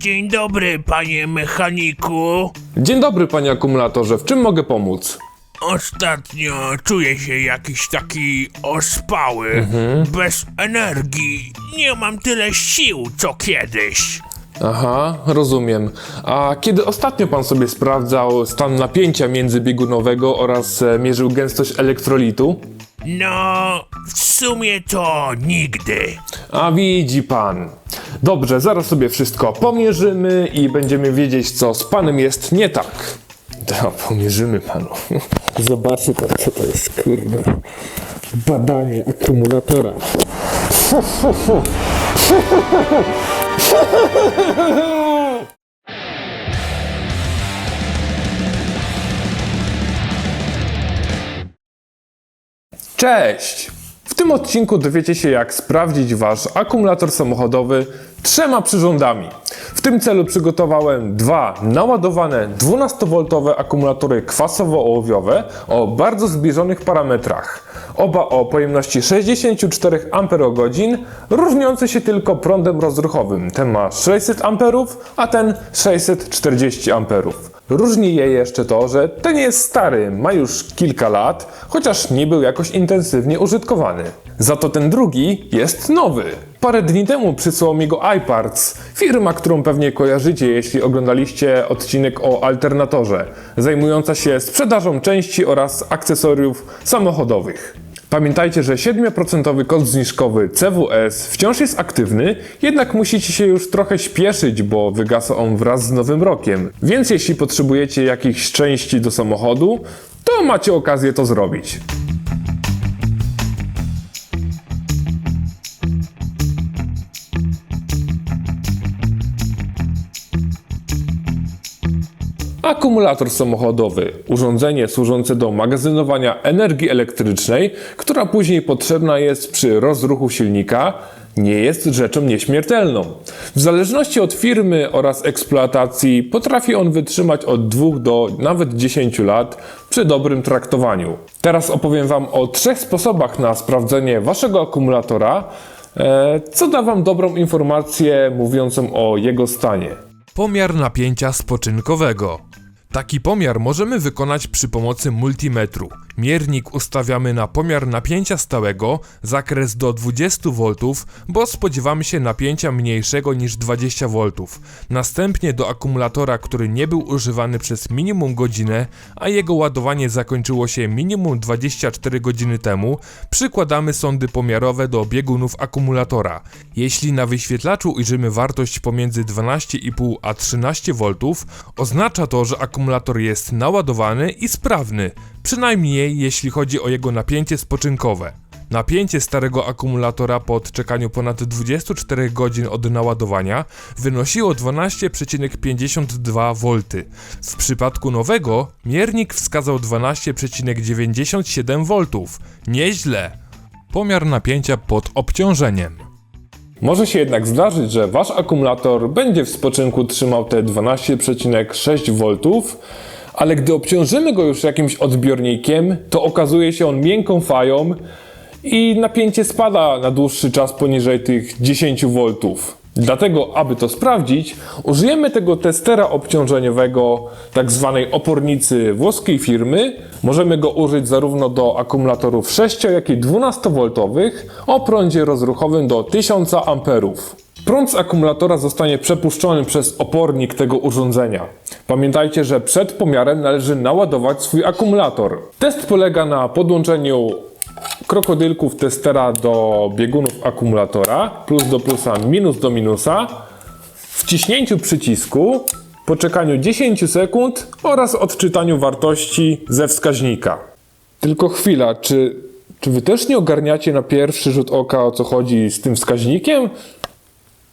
Dzień dobry, panie mechaniku. Dzień dobry, panie akumulatorze, w czym mogę pomóc? Ostatnio czuję się jakiś taki ospały, bez energii. Nie mam tyle sił co kiedyś. Aha, rozumiem. A kiedy ostatnio pan sobie sprawdzał stan napięcia międzybiegunowego oraz e, mierzył gęstość elektrolitu? No, w sumie to nigdy. A widzi pan. Dobrze, zaraz sobie wszystko pomierzymy i będziemy wiedzieć, co z panem jest nie tak. Da, pomierzymy panu. Zobaczcie pan, co to jest, kurde. Badanie akumulatora. Cześć! W tym odcinku dowiecie się, jak sprawdzić wasz akumulator samochodowy trzema przyrządami. W tym celu przygotowałem dwa naładowane 12V akumulatory kwasowo-ołowiowe o bardzo zbliżonych parametrach. Oba o pojemności 64 Ah, różniące się tylko prądem rozruchowym. Ten ma 600 A, a ten 640 A. Różni je jeszcze to, że ten jest stary, ma już kilka lat, chociaż nie był jakoś intensywnie użytkowany. Za to ten drugi jest nowy. Parę dni temu przysłał mi go iParts, firma, którą pewnie kojarzycie, jeśli oglądaliście odcinek o alternatorze, zajmująca się sprzedażą części oraz akcesoriów samochodowych. Pamiętajcie, że 7% kod zniżkowy CWS wciąż jest aktywny, jednak musicie się już trochę śpieszyć, bo wygasa on wraz z nowym rokiem. Więc jeśli potrzebujecie jakichś części do samochodu, to macie okazję to zrobić. Akumulator samochodowy, urządzenie służące do magazynowania energii elektrycznej, która później potrzebna jest przy rozruchu silnika, nie jest rzeczą nieśmiertelną. W zależności od firmy oraz eksploatacji potrafi on wytrzymać od 2 do nawet 10 lat przy dobrym traktowaniu. Teraz opowiem Wam o trzech sposobach na sprawdzenie Waszego akumulatora, e, co da Wam dobrą informację mówiącą o jego stanie. Pomiar napięcia spoczynkowego. Taki pomiar możemy wykonać przy pomocy multimetru. Miernik ustawiamy na pomiar napięcia stałego, zakres do 20 V, bo spodziewamy się napięcia mniejszego niż 20 V. Następnie do akumulatora, który nie był używany przez minimum godzinę, a jego ładowanie zakończyło się minimum 24 godziny temu, przykładamy sondy pomiarowe do biegunów akumulatora. Jeśli na wyświetlaczu ujrzymy wartość pomiędzy 12,5 a 13 V, oznacza to, że akumulator jest naładowany i sprawny, przynajmniej jeśli chodzi o jego napięcie spoczynkowe. Napięcie starego akumulatora po odczekaniu ponad 24 godzin od naładowania wynosiło 12,52 V. W przypadku nowego miernik wskazał 12,97 V. Nieźle. Pomiar napięcia pod obciążeniem. Może się jednak zdarzyć, że wasz akumulator będzie w spoczynku trzymał te 12,6 V, ale gdy obciążymy go już jakimś odbiornikiem, to okazuje się on miękką fają i napięcie spada na dłuższy czas poniżej tych 10 V. Dlatego, aby to sprawdzić, użyjemy tego testera obciążeniowego, tak zwanej opornicy włoskiej firmy. Możemy go użyć zarówno do akumulatorów 6, jak i 12V o prądzie rozruchowym do 1000 A. Prąd z akumulatora zostanie przepuszczony przez opornik tego urządzenia. Pamiętajcie, że przed pomiarem należy naładować swój akumulator. Test polega na podłączeniu krokodylków testera do biegunów akumulatora, plus do plusa, minus do minusa, wciśnięciu przycisku, poczekaniu 10 sekund oraz odczytaniu wartości ze wskaźnika. Tylko chwila, czy, czy wy też nie ogarniacie na pierwszy rzut oka o co chodzi z tym wskaźnikiem?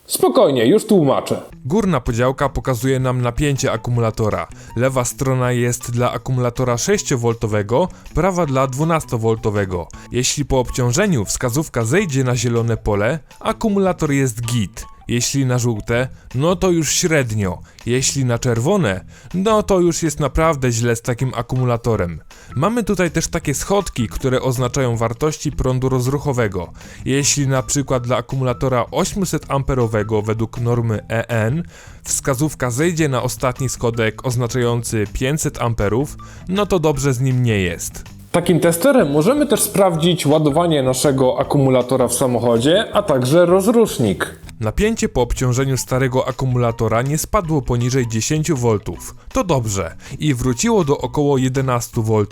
Spokojnie, już tłumaczę. Górna podziałka pokazuje nam napięcie akumulatora. Lewa strona jest dla akumulatora 6V, prawa dla 12V. Jeśli po obciążeniu wskazówka zejdzie na zielone pole, akumulator jest git. Jeśli na żółte, no to już średnio. Jeśli na czerwone, no to już jest naprawdę źle z takim akumulatorem. Mamy tutaj też takie schodki, które oznaczają wartości prądu rozruchowego. Jeśli na przykład dla akumulatora 800 amperowego według normy EN wskazówka zejdzie na ostatni schodek oznaczający 500 amperów, no to dobrze z nim nie jest. Takim testerem możemy też sprawdzić ładowanie naszego akumulatora w samochodzie, a także rozrusznik. Napięcie po obciążeniu starego akumulatora nie spadło poniżej 10 V. To dobrze i wróciło do około 11 V,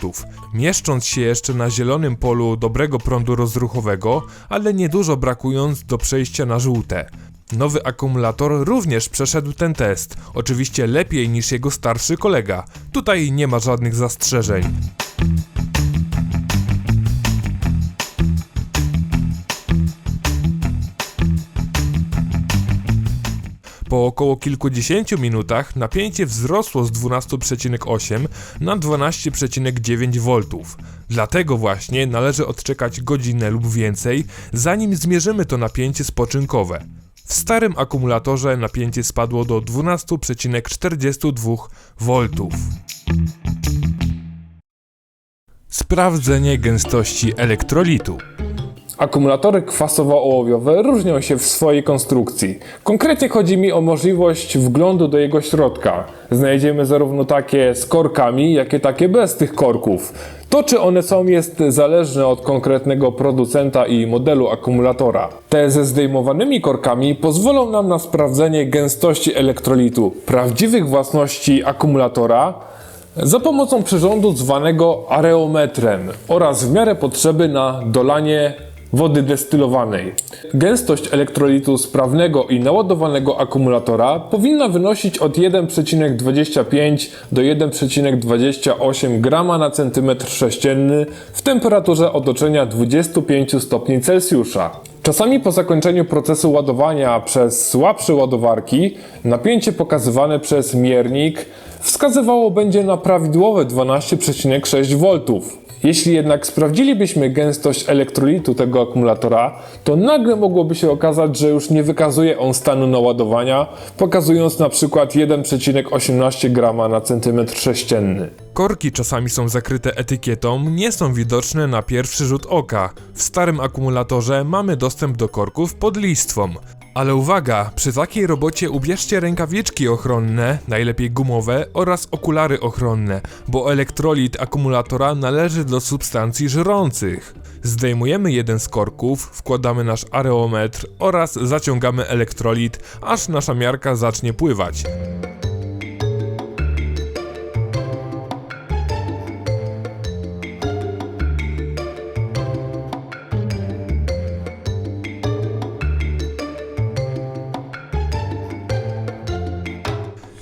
mieszcząc się jeszcze na zielonym polu dobrego prądu rozruchowego, ale niedużo brakując do przejścia na żółte. Nowy akumulator również przeszedł ten test, oczywiście lepiej niż jego starszy kolega. Tutaj nie ma żadnych zastrzeżeń. Po około kilkudziesięciu minutach napięcie wzrosło z 12,8 na 12,9 V. Dlatego właśnie należy odczekać godzinę lub więcej, zanim zmierzymy to napięcie spoczynkowe. W starym akumulatorze napięcie spadło do 12,42 V. Sprawdzenie gęstości elektrolitu. Akumulatory kwasowo-ołowiowe różnią się w swojej konstrukcji. Konkretnie chodzi mi o możliwość wglądu do jego środka. Znajdziemy zarówno takie z korkami, jak i takie bez tych korków. To, czy one są, jest zależne od konkretnego producenta i modelu akumulatora. Te ze zdejmowanymi korkami pozwolą nam na sprawdzenie gęstości elektrolitu, prawdziwych własności akumulatora, za pomocą przyrządu zwanego areometrem oraz w miarę potrzeby na dolanie wody destylowanej. Gęstość elektrolitu sprawnego i naładowanego akumulatora powinna wynosić od 1,25 do 1,28 g na centymetr sześcienny w temperaturze otoczenia 25 stopni Celsjusza. Czasami po zakończeniu procesu ładowania przez słabsze ładowarki napięcie pokazywane przez miernik wskazywało będzie na prawidłowe 12,6 V. Jeśli jednak sprawdzilibyśmy gęstość elektrolitu tego akumulatora, to nagle mogłoby się okazać, że już nie wykazuje on stanu naładowania, pokazując na przykład 1,18 g na centymetr sześcienny. Korki czasami są zakryte etykietą, nie są widoczne na pierwszy rzut oka. W starym akumulatorze mamy dostęp do korków pod listwą. Ale uwaga, przy takiej robocie ubierzcie rękawiczki ochronne, najlepiej gumowe, oraz okulary ochronne, bo elektrolit akumulatora należy do substancji żrących. Zdejmujemy jeden z korków, wkładamy nasz areometr oraz zaciągamy elektrolit, aż nasza miarka zacznie pływać.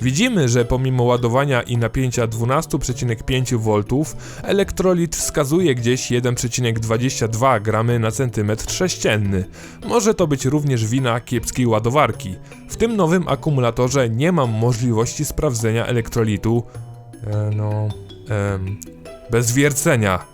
Widzimy, że pomimo ładowania i napięcia 12,5 V, elektrolit wskazuje gdzieś 1,22 g na centymetr sześcienny. Może to być również wina kiepskiej ładowarki. W tym nowym akumulatorze nie mam możliwości sprawdzenia elektrolitu. E, no. em, bez wiercenia.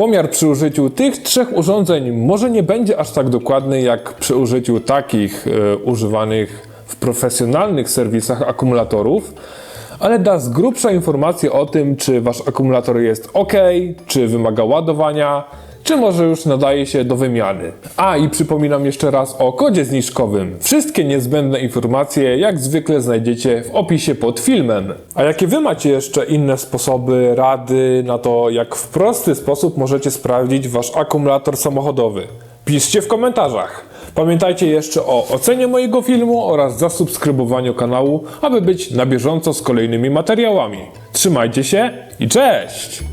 Pomiar przy użyciu tych trzech urządzeń może nie będzie aż tak dokładny jak przy użyciu takich e, używanych w profesjonalnych serwisach akumulatorów, ale da z grubsza informację o tym, czy wasz akumulator jest ok, czy wymaga ładowania, czy może już nadaje się do wymiany. A i przypominam jeszcze raz o kodzie zniżkowym. Wszystkie niezbędne informacje jak zwykle znajdziecie w opisie pod filmem. A jakie wy macie jeszcze inne sposoby, rady na to, jak w prosty sposób możecie sprawdzić wasz akumulator samochodowy? Piszcie w komentarzach. Pamiętajcie jeszcze o ocenie mojego filmu oraz zasubskrybowaniu kanału, aby być na bieżąco z kolejnymi materiałami. Trzymajcie się i cześć!